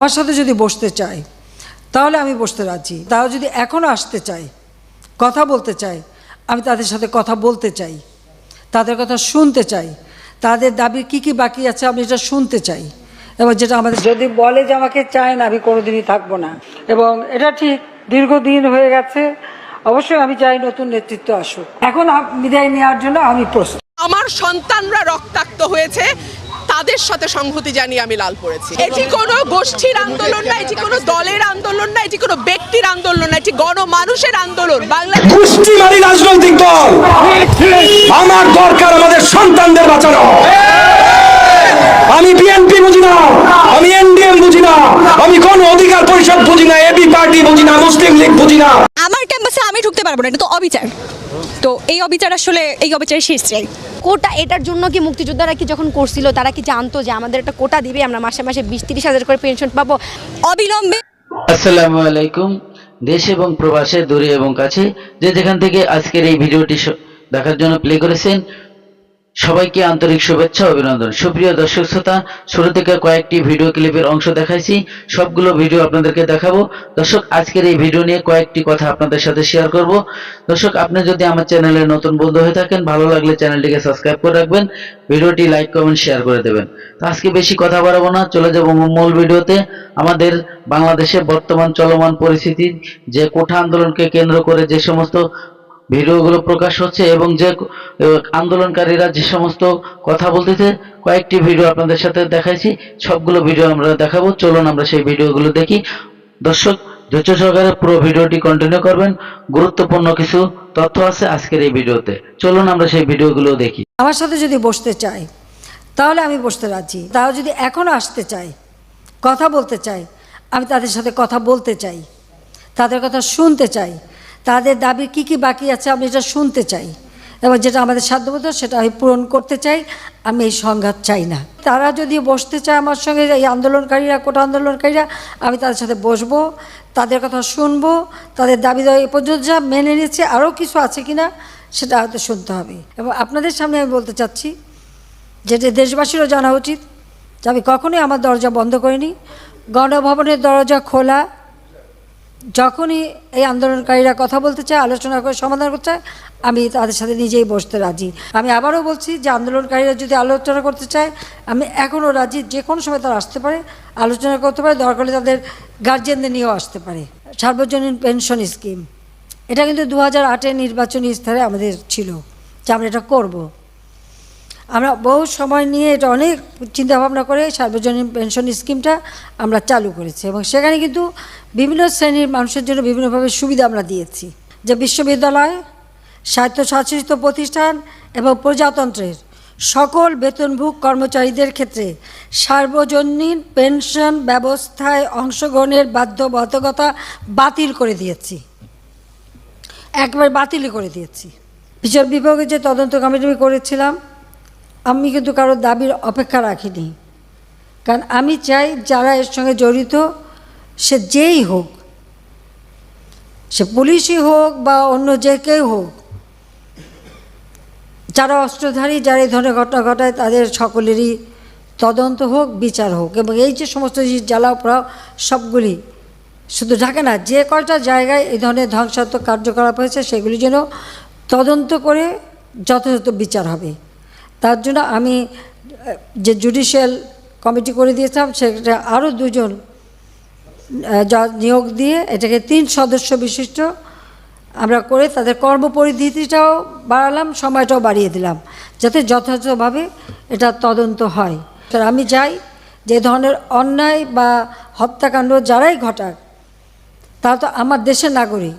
আমার সাথে যদি বসতে চায় তাহলে আমি বসতে রাজি। তারা যদি এখনও আসতে চায় কথা বলতে চাই আমি তাদের সাথে কথা বলতে চাই তাদের কথা শুনতে চাই তাদের দাবি কি কি বাকি আছে আমি এটা শুনতে চাই এবং যেটা আমাদের যদি বলে যে আমাকে চায় না আমি কোনোদিনই থাকব না। এবং এটা ঠিক দীর্ঘদিন হয়ে গেছে অবশ্যই আমি চাই নতুন নেতৃত্ব আসুক। এখন বিদায় নেওয়ার জন্য আমি প্রস্তুত। আমার সন্তানরা রক্তাক্ত হয়েছে তাদের সাথে সংহতি জানিয়ে আমি লাল পড়েছি। এটি কোনো গোষ্ঠীর আন্দোলন না, এটি কোনো দলের আন্দোলন না, এটি কোনো ব্যক্তির আন্দোলন না, এটি গণমানুষের আন্দোলন। বাংলাদেশ গোষ্ঠীমারি রাজনৈতিক দল। আমার দরকার আমাদের সন্তানদের বাঁচানো। আমি বিএনপি বুঝি না, আমি এনডিএম বুঝি না, আমি কোন অধিকার পরিষদ বুঝি না, এবি পার্টি বুঝি না, মুসলিম লীগ বুঝি না। আমি ঢুকতে পারব না এটা তো অবিচার। তো এই অবিচার আসলে এই অবিচারের শেষ চাই। কোটা এটার জন্য কি মুক্তিযোদ্ধারা কি যখন করছিল তারা কি জানতো যে আমাদের একটা কোটা দিবে আমরা মাসে মাসে বিশ তিরিশ হাজার করে পেনশন পাবো? অবিলম্বে আসসালামু আলাইকুম দেশ এবং প্রবাসে দূরে এবং কাছে। যে যেখান থেকে আজকের এই ভিডিওটি দেখার জন্য প্লে করেছেন সবাইকে আন্তরিক শুভেচ্ছা অভিনন্দন। সুপ্রিয় দর্শক শ্রোতা, শুরু থেকে কয়েকটি ভিডিও ক্লিপের অংশ দেখাইছি। সবগুলো ভিডিও আপনাদেরকে দেখাবো। দর্শক, আজকের এই ভিডিও নিয়ে কয়েকটি কথা আপনাদের সাথে শেয়ার করব। দর্শক, আপনি যদি আমার চ্যানেলে নতুন বন্ধু হয়ে থাকেন, ভালো লাগলে চ্যানেলটিকে সাবস্ক্রাইব করে রাখবেন, ভিডিওটি লাইক কমেন্ট শেয়ার করে দেবেন। তো আজকে বেশি কথা বাড়াবো না, চলে যাব মূল ভিডিওতে। আমাদের বাংলাদেশে বর্তমান চলমান পরিস্থিতি, যে কোঠা আন্দোলনকে কেন্দ্র করে যে সমস্ত ভিডিওগুলো প্রকাশ হচ্ছে এবং যে আন্দোলনকারীরা যে সমস্ত কথা বলতেছে, কয়েকটি ভিডিও আপনাদের সাথে দেখাইছি, সবগুলো ভিডিও আমরা দেখাবো। চলুন আমরা সেই ভিডিওগুলো দেখি। দর্শক, ধৈর্য সহকারে পুরো ভিডিওটি কন্টিনিউ করবেন। গুরুত্বপূর্ণ কিছু তথ্য আছে আজকের এই ভিডিওতে। চলুন আমরা সেই ভিডিওগুলো দেখি। আমার সাথে যদি বসতে চাই তাহলে আমি বসতে রাজি। তাও যদি এখনও আসতে চাই কথা বলতে চাই আমি তাদের সাথে কথা বলতে চাই, তাদের কথা শুনতে চাই তাদের দাবি কি কি বাকি আছে আমি এটা শুনতে চাই। এবং যেটা আমাদের সাধ্যমতো সেটা আমি পূরণ করতে চাই, আমি এই সংঘাত চাই না। তারা যদি বসতে চায় আমার সঙ্গে, এই আন্দোলনকারীরা, কোটা আন্দোলনকারীরা, আমি তাদের সাথে বসবো, তাদের কথা শুনব, তাদের দাবি দেওয়া এ পর্যন্ত যা মেনে নিয়েছে, আরও কিছু আছে কি না সেটা হয়তো শুনতে হবে। এবং আপনাদের সামনে আমি বলতে চাচ্ছি যেটা দেশবাসীরও জানা উচিত যে আমি কখনোই আমার দরজা বন্ধ করিনি। গণভবনের দরজা খোলা যখনই এই আন্দোলনকারীরা কথা বলতে চায়, আলোচনা করে সমাধান করতে চায়, আমি তাদের সাথে নিজেই বসতে রাজি। আমি আবারও বলছি যে আন্দোলনকারীরা যদি আলোচনা করতে চায়, আমি এখনও রাজি, যে কোনো সময় তারা আসতে পারে। আলোচনা করতে পারে, দরকার হলে তাদের গার্জেনদের নিয়েও আসতে পারে। সার্বজনীন পেনশন স্কিম। এটা কিন্তু দু হাজার আটের নির্বাচনী স্তরে আমাদের ছিল, যে আমরা এটা করব। আমরা বহু সময় নিয়ে এটা অনেক চিন্তাভাবনা করে সার্বজনীন পেনশন স্কিমটা আমরা চালু করেছি এবং সেখানে কিন্তু বিভিন্ন শ্রেণির মানুষের জন্য বিভিন্নভাবে সুবিধা আমরা দিয়েছি। যে বিশ্ববিদ্যালয়, স্বায়ত্তশাসিত প্রতিষ্ঠান এবং প্রজাতন্ত্রের সকল বেতনভোগ কর্মচারীদের ক্ষেত্রে সার্বজনীন পেনশন ব্যবস্থায় অংশগ্রহণের বাধ্যবাধকতা বাতিল করে দিয়েছি। একবার বাতিল করে দিয়েছি। বিচার বিভাগে যে তদন্ত কমিটি করেছিলাম আমি কিন্তু কারোর দাবির অপেক্ষা রাখিনি। কারণ আমি চাই যারা এর সঙ্গে জড়িত, সে যেই হোক, সে পুলিশই হোক বা অন্য যে কেউ হোক, যারা অস্ত্রধারী, যারা এই ধরনের ঘটনা ঘটায়, তাদের সকলেরই তদন্ত হোক, বিচার হোক এবং এই যে সমস্ত জিনিস জ্বালাও পোড়াও, সবগুলি শুধু ঢাকা না, যে কয়টা জায়গায় এই ধরনের ধ্বংসাত্মক কার্যকলাপ হয়েছে, সেগুলি যেন তদন্ত করে যথাযথ বিচার হবে। তার জন্য আমি যে জুডিশিয়াল কমিটি করে দিয়েছিলাম, সেটা আরও দুজন নিয়োগ দিয়ে এটাকে তিন সদস্য বিশিষ্ট আমরা করে তাদের কর্মপরিধিটাও বাড়ালাম, সময়টাও বাড়িয়ে দিলাম, যাতে যথাযথভাবে এটা তদন্ত হয়। আমি চাই যে ধরনের অন্যায় বা হত্যাকাণ্ড যারাই ঘটাক, তারা তো আমার দেশের নাগরিক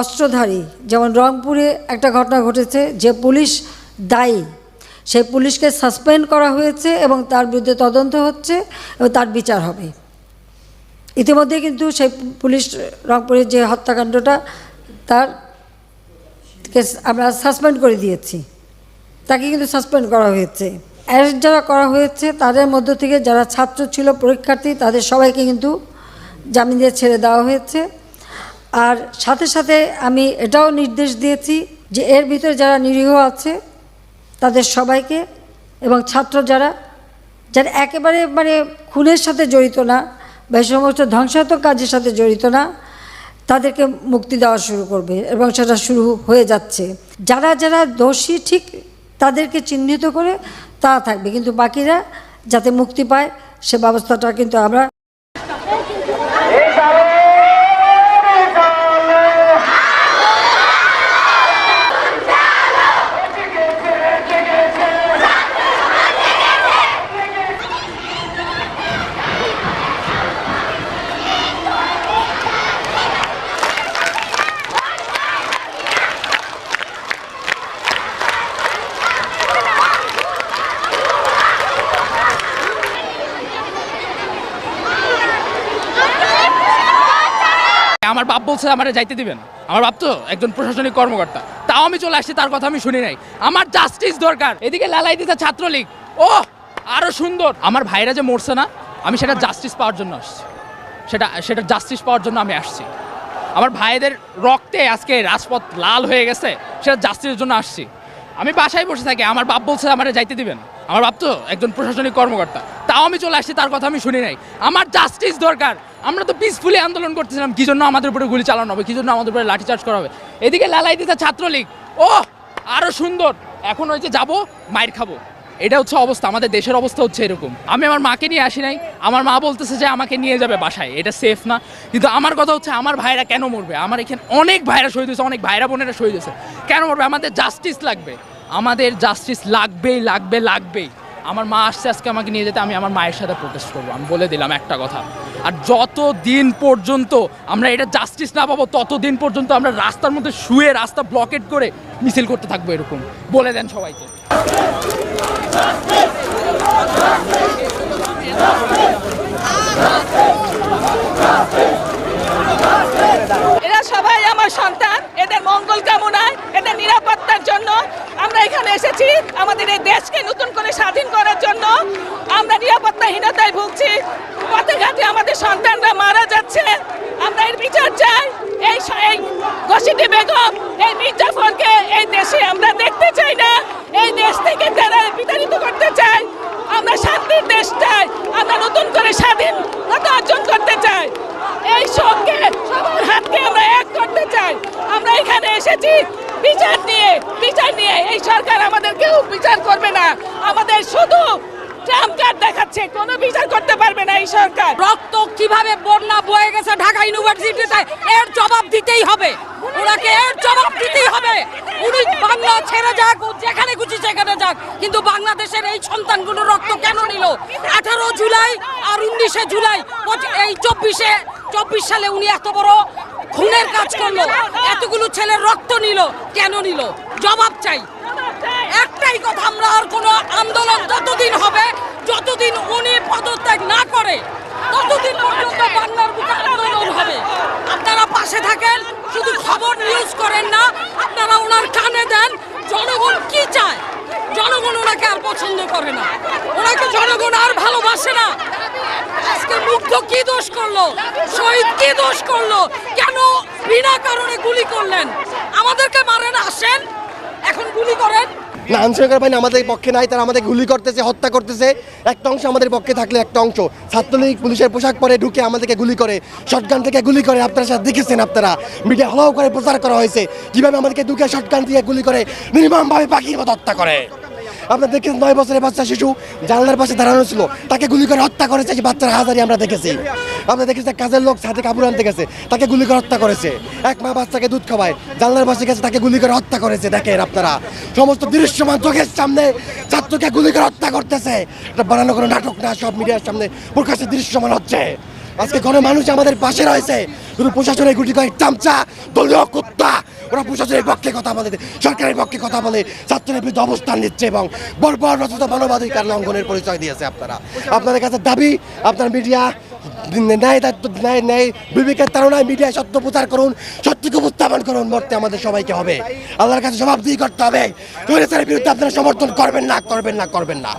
অস্ত্রধারী, যেমন রংপুরে একটা ঘটনা ঘটেছে, যে পুলিশ দায়ী। সেই পুলিশকে সাসপেন্ড করা হয়েছে এবং তার বিরুদ্ধে তদন্ত হচ্ছে এবং তার বিচার হবে। ইতিমধ্যে কিন্তু সেই পুলিশ রংপুরের যে হত্যাকাণ্ডটা, তার আমরা সাসপেন্ড করে দিয়েছি। তাকে কিন্তু সাসপেন্ড করা হয়েছে। অ্যারেস্ট যারা করা হয়েছে, তাদের মধ্য থেকে যারা ছাত্র ছিল, পরীক্ষার্থী, তাদের সবাইকে কিন্তু জামিন দিয়ে ছেড়ে দেওয়া হয়েছে। আর সাথে সাথে আমি এটাও নির্দেশ দিয়েছি যে এর ভিতরে যারা নিরীহ আছে, তাদের সবাইকে এবং ছাত্র যারা যারা একেবারে মানে খুনের সাথে জড়িত না বা সমস্ত ধ্বংসাত্মক কাজের সাথে জড়িত না, তাদেরকে মুক্তি দেওয়া শুরু করবে এবং সেটা শুরু হয়ে যাচ্ছে। যারা যারা দোষী ঠিক তাদেরকে চিহ্নিত করে তা থাকবে, কিন্তু বাকিরা যাতে মুক্তি পায় সে ব্যবস্থাটা কিন্তু আমরা আমার বাপ বলছে আমার যাইতে দিবেন। আমার বাপ তো একজন প্রশাসনিক কর্মকর্তা। তাও আমি চলে আসছি, তার কথা আমি শুনি নাই। আমার জাস্টিস দরকার। এদিকে লালাই দিতে ছাত্রলীগ। ও আরও সুন্দর। আমার ভাইরা যে মরছে না, আমি সেটা জাস্টিস পাওয়ার জন্য আসছি। সেটা সেটা জাস্টিস পাওয়ার জন্য আমি আসছি। আমার ভাইদের রক্তে আজকে রাজপথ লাল হয়ে গেছে, সেটা জাস্টিসের জন্য আসছি। আমি বাসায় বসে থাকি, আমার বাপ বলছে আমার যাইতে দিবেন। আমার বাপ তো একজন প্রশাসনিক কর্মকর্তা। তাও আমি চলে আসছি, তার কথা আমি শুনি নাই। আমার জাস্টিস দরকার। আমরা তো পিসফুলি আন্দোলন করতেছিলাম, কি জন্য আমাদের উপরে গুলি চালানো হবে, কি জন্য আমাদের উপরে লাঠিচার্জ করা হবে? এদিকে লালাই দিতে ছাত্রলীগ। ও আরও সুন্দর। এখন ওই যে যাব, মায়ের খাব। এটা হচ্ছে অবস্থা, আমাদের দেশের অবস্থা হচ্ছে এরকম। আমি আমার মাকে নিয়ে আসি নাই, আমার মা বলতেছে যে আমাকে নিয়ে যাবে বাসায়, এটা সেফ না। কিন্তু আমার কথা হচ্ছে, আমার ভাইরা কেন মরবে? আমার এখানে অনেক ভাইরা শহীদ হয়েছে, অনেক ভাইরা বোনেরা শহীদ হয়েছে। কেন মরবে? আমাদের জাস্টিস লাগবে। আমাদের জাস্টিস লাগবেই, লাগবে, লাগবেই। আমার মা আসছে আজকে আমাকে নিয়ে যেতে, আমি আমার মায়ের সাথে প্রোটেস্ট করব। আমি বলে দিলাম একটা কথা। আর যত দিন পর্যন্ত আমরা এটা জাস্টিস না পাবো তত দিন পর্যন্ত আমরা রাস্তার মধ্যে শুয়ে, রাস্তা ব্লকেট করে মিছিল করতে থাকব এরকম। বলে দেন সবাইকে। এরা সবাই আমার সন্তান। এদের মঙ্গল কামনায়, এদের নিরাপত্তার জন্য আমরা এখানে এসেছি। আমাদের এই দেশকে নতুন করে স্বাধীন করার জন্য আমরা নিরাপত্তাহীনতায় ভুগছি। পথে ঘাটে আমাদের সন্তানরা মারা যাচ্ছে। আমরা এর বিচার চাই। এই এই বেগম, এই মির্জাফরকে এই দেশে আমরা দেখতে চাই না। এই দেশ থেকে তারা বিতাড়িত করতে চাই আমরা শান্তির দেশ চাই আমরা নতুন করে স্বাধীনতা অর্জন করতে চাই এই শোককে সবার হাতকে আমরা এক করতে চাই আমরা এখানে এসেছি বিচার নিয়ে বিচার নিয়ে এই সরকার আমাদের কেউ বিচার করবে না। আমাদের শুধু ট্রাম্প দেখাচ্ছে, কোনো বিচার করতে পারবে না এই সরকার। রক্ত কীভাবে বন্যা বয়ে গেছে ঢাকা ইউনিভার্সিটিতে, এর জবাব দিতেই হবে। ওনাকে এর জবাব দিতেই হবে। উনি বাংলা ছেড়ে যাক যেখানে খুশি সেখানে যাক। কিন্তু বাংলাদেশের এই সন্তানগুলো রক্ত কেন নিল? আঠারো জুলাই আর উনিশে জুলাই এই চব্বিশে চব্বিশ সালে উনি এত বড় খুনের কাজ করল, এতগুলো ছেলের রক্ত নিল, কেন নিল? জবাব চাই। একটাই কথা, আমরা আর কোনো আন্দোলন যতদিন হবে, যতদিন উনি পদত্যাগ না করে, ততদিন পর্যন্ত বাংলার বুকে আন্দোলন হবে। আপনারা পাশে থাকেন, শুধু খবর নিউজ করেন না, আপনারা ওনার কানে দেন, জনগণ কি চায়? জনগণ ওনাকে পছন্দ করে না। ওনাকে জনগণ আর ভালোবাসে না। আজকে মুগ্ধ কি দোষ করল? শহীদ কি দোষ করল? কেন বিনা কারণে গুলি করলেন? আমাদেরকে মারেন, আসেন। এখন গুলি করেন। না বাহিনী আমাদের পক্ষে নাই, তারা আমাদের গুলি করতেছে, হত্যা করতেছে। একটা অংশ আমাদের পক্ষে থাকলে একটা অংশ। ছাত্রলীগ, পুলিশের পোশাক পরে ঢুকে আমাদেরকে গুলি করে শটগান থেকে গুলি করে, আপনারা সাথে দেখেছেন আপনারা। মিডিয়া হলাও করে প্রচার করা হয়েছে। কীভাবে আমাদেরকে ঢুকে শটগান গুলি করে, নির্মমভাবে পাখির মতো হত্যা করে। আপনারা দেখেছেন নয় বছরের বাচ্চা শিশু জানলার পাশে দাঁড়ানো ছিল। তাকে গুলি করে হত্যা করেছে যে বাচ্চার হাজারি আমরা দেখেছি। আমরা দেখেছি কাজের লোক সাথে কাপড় আনতে গেছে, তাকে গুলি করে হত্যা করেছে। এক মা বাচ্চাকে দুধ খাওয়ায়, জানলার পাশে গেছে, তাকে গুলি করে হত্যা করেছে, দেখেন আপনারা। সমস্ত দৃশ্যমান চোখের সামনে ছাত্রকে গুলি করে হত্যা করতেছে। এটা বানানো কোনো নাটক না, সব মিডিয়ার সামনে প্রকাশ্যে দৃশ্যমান হচ্ছে। আজকে কোনো মানুষ আমাদের পাশে রয়েছে। শুধু প্রশাসনের গুটি কয়েক চামচা, দলীয় কুত্তা, ওরা প্রশাসনের পক্ষে কথা বলে, সরকারের পক্ষে কথা বলে, ছাত্রের বিরুদ্ধে অবস্থান নিচ্ছে এবং বর্বর রচিত মানবাধিকার লঙ্ঘনের পরিচয় দিয়েছে আপনারা। আপনাদের কাছে দাবি, আপনার মিডিয়া, ন্যায় দায়িত্ব, ন্যায় ন্যায় বিবেকের তারণায় মিডিয়ায় সত্য প্রচার করুন, সত্যকে উপস্থাপন করুন, মরতে আমাদের সবাইকে হবে। আল্লাহর কাছে জবাবদিহি করতে হবে। বিরুদ্ধে আপনারা সমর্থন করবেন না করবেন না করবেন না।